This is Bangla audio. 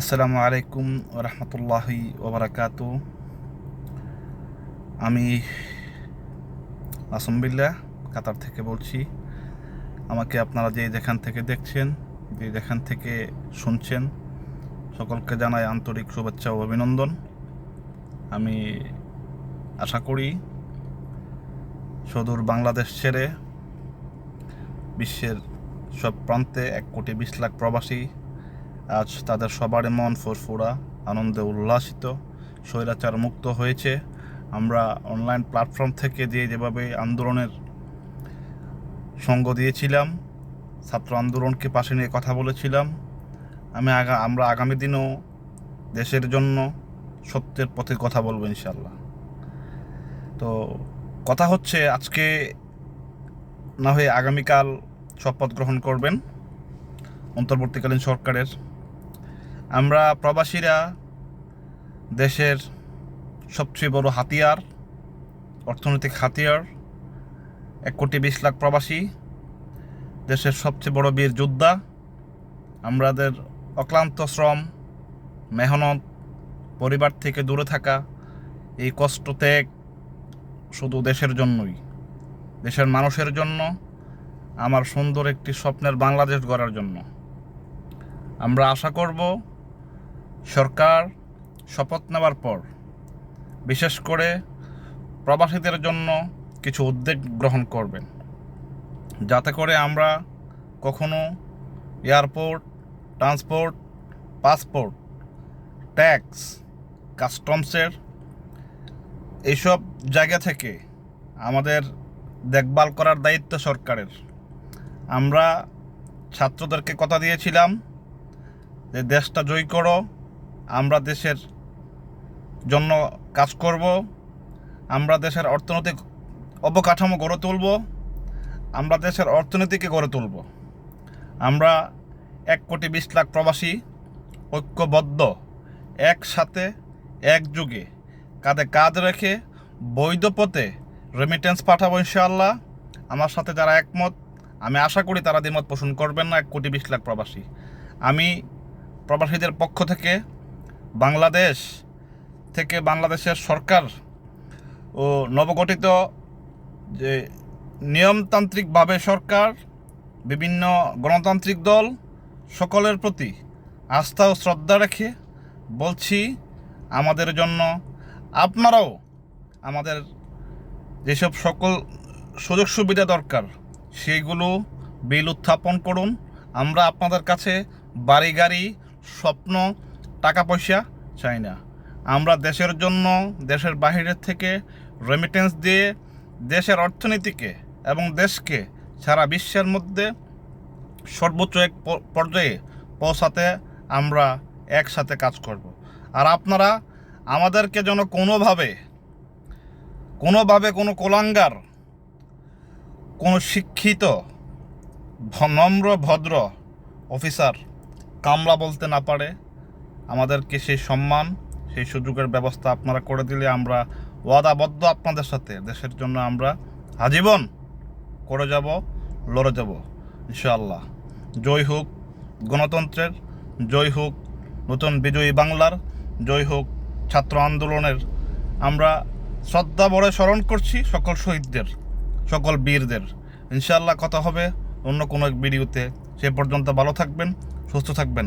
আসসালামু আলাইকুম রহমতুল্লাহি ওবরাকাত। আমি আসম্বিল্লা কাতার থেকে বলছি। আমাকে আপনারা যে যেখান থেকে দেখছেন যে যেখান থেকে শুনছেন, সকলকে জানাই আন্তরিক শুভেচ্ছা ও অভিনন্দন। আমি আশা করি সুদূর বাংলাদেশ ছেড়ে বিশ্বের সব প্রান্তে এক কোটি বিশ লাখ প্রবাসী আজ তাদের সবার মন ফুরফুরা, আনন্দে উল্লাসিত, স্বৈরাচার মুক্ত হয়েছে। আমরা অনলাইন প্ল্যাটফর্ম থেকে যে যেভাবে আন্দোলনের সঙ্গ দিয়েছিলাম, ছাত্র আন্দোলনকে পাশে নিয়ে কথা বলেছিলাম, আমি আগা আমরা আগামী দিনও দেশের জন্য সত্যের পথে কথা বলব ইনশাল্লাহ তো কথা হচ্ছে আজকে না হয়ে আগামীকাল শপথ গ্রহণ করবেন। অন্তর্বর্তীকালীন সরকারের আমরা প্রবাসীরা দেশের সবচেয়ে বড় হাতিয়ার, অর্থনৈতিক হাতিয়ার, এক কোটি বিশ লাখ প্রবাসী, দেশের সবচেয়ে বড় বীর যোদ্ধা, আমাদের অক্লান্ত শ্রম, মেহনত, পরিবার থেকে দূরে থাকা, এই কষ্ট ত্যাগ শুধু দেশের জন্যই, দেশের মানুষের জন্য, আমার সুন্দর একটি স্বপ্নের বাংলাদেশ গড়ার জন্য। আমরা আশা করব সরকার শপথ নেওয়ার পর, বিশেষ করে প্রবাসীদের জন্য কিছু উদ্যোগ গ্রহণ করবেন। যাতে করে আমরা কখনো এয়ারপোর্ট, ট্রান্সপোর্ট, পাসপোর্ট, ট্যাক্স, কাস্টমসের এইসব জায়গা থেকে আমাদের দেখভাল করার দায়িত্ব সরকারের। আমরা ছাত্রদেরকে কথা দিয়েছিলাম যে দেশটা জয় করো আমরা দেশের জন্য কাজ করব, আমরা দেশের অর্থনৈতিক অবকাঠামো গড়ে তুলব, আমরা দেশের অর্থনীতিকে গড়ে তুলব। আমরা এক কোটি বিশ লাখ প্রবাসী ঐক্যবদ্ধ, একসাথে, একযুগে কাঁধে কাঁধ রেখে বৈধ পথে রেমিটেন্স পাঠাবো ইনশাআল্লাহ। আমার সাথে যারা একমত, আমি আশা করি তারা দ্বিমত পোষণ করবেন না, এক কোটি বিশ লাখ প্রবাসী। আমি প্রবাসীদের পক্ষ থেকে বাংলাদেশ থেকে বাংলাদেশের সরকার ও নবগঠিত যে নিয়মতান্ত্রিকভাবে সরকার, বিভিন্ন গণতান্ত্রিক দল সকলের প্রতি আস্থা ও শ্রদ্ধা রেখে বলছি, আমাদের জন্য আপনারাও আমাদের যেসব সকল সুযোগ সুবিধা দরকার সেইগুলো বিল উত্থাপন করুন। আমরা আপনাদের কাছে বাড়ি গাড়ি স্বপ্ন টাকা পয়সা চাই না। আমরা দেশের জন্য, দেশের বাহিরের থেকে রেমিটেন্স দিয়ে দেশের অর্থনীতিকে এবং দেশকে সারা বিশ্বের মধ্যে সর্বোচ্চ এক পর্যায়ে পৌঁছাতে আমরা একসাথে কাজ করব। আর আপনারা আমাদেরকে যেন কোনোভাবে কোনোভাবে কোনো কোলাঙ্গার, কোনো শিক্ষিত নম্র, ভদ্র অফিসার কামলা বলতে না পারে আমাদেরকে সেই সম্মান, সেই সুযোগের ব্যবস্থা আপনারা করে দিলে আমরা ওয়াদাবদ্ধ আপনাদের সাথে, দেশের জন্য আমরা আজীবন করে যাব, লড়ে যাব, ইনশাআল্লাহ। জয় হোক গণতন্ত্রের, জয় হোক নতুন বিজয়ী বাংলার, জয় হোক ছাত্র আন্দোলনের। আমরা শ্রদ্ধা বড় স্মরণ করছি সকল শহীদদের, সকল বীরদের। ইনশাআল্লাহ কথা হবে অন্য কোনো এক ভিডিওতে। সে পর্যন্ত ভালো থাকবেন, সুস্থ থাকবেন।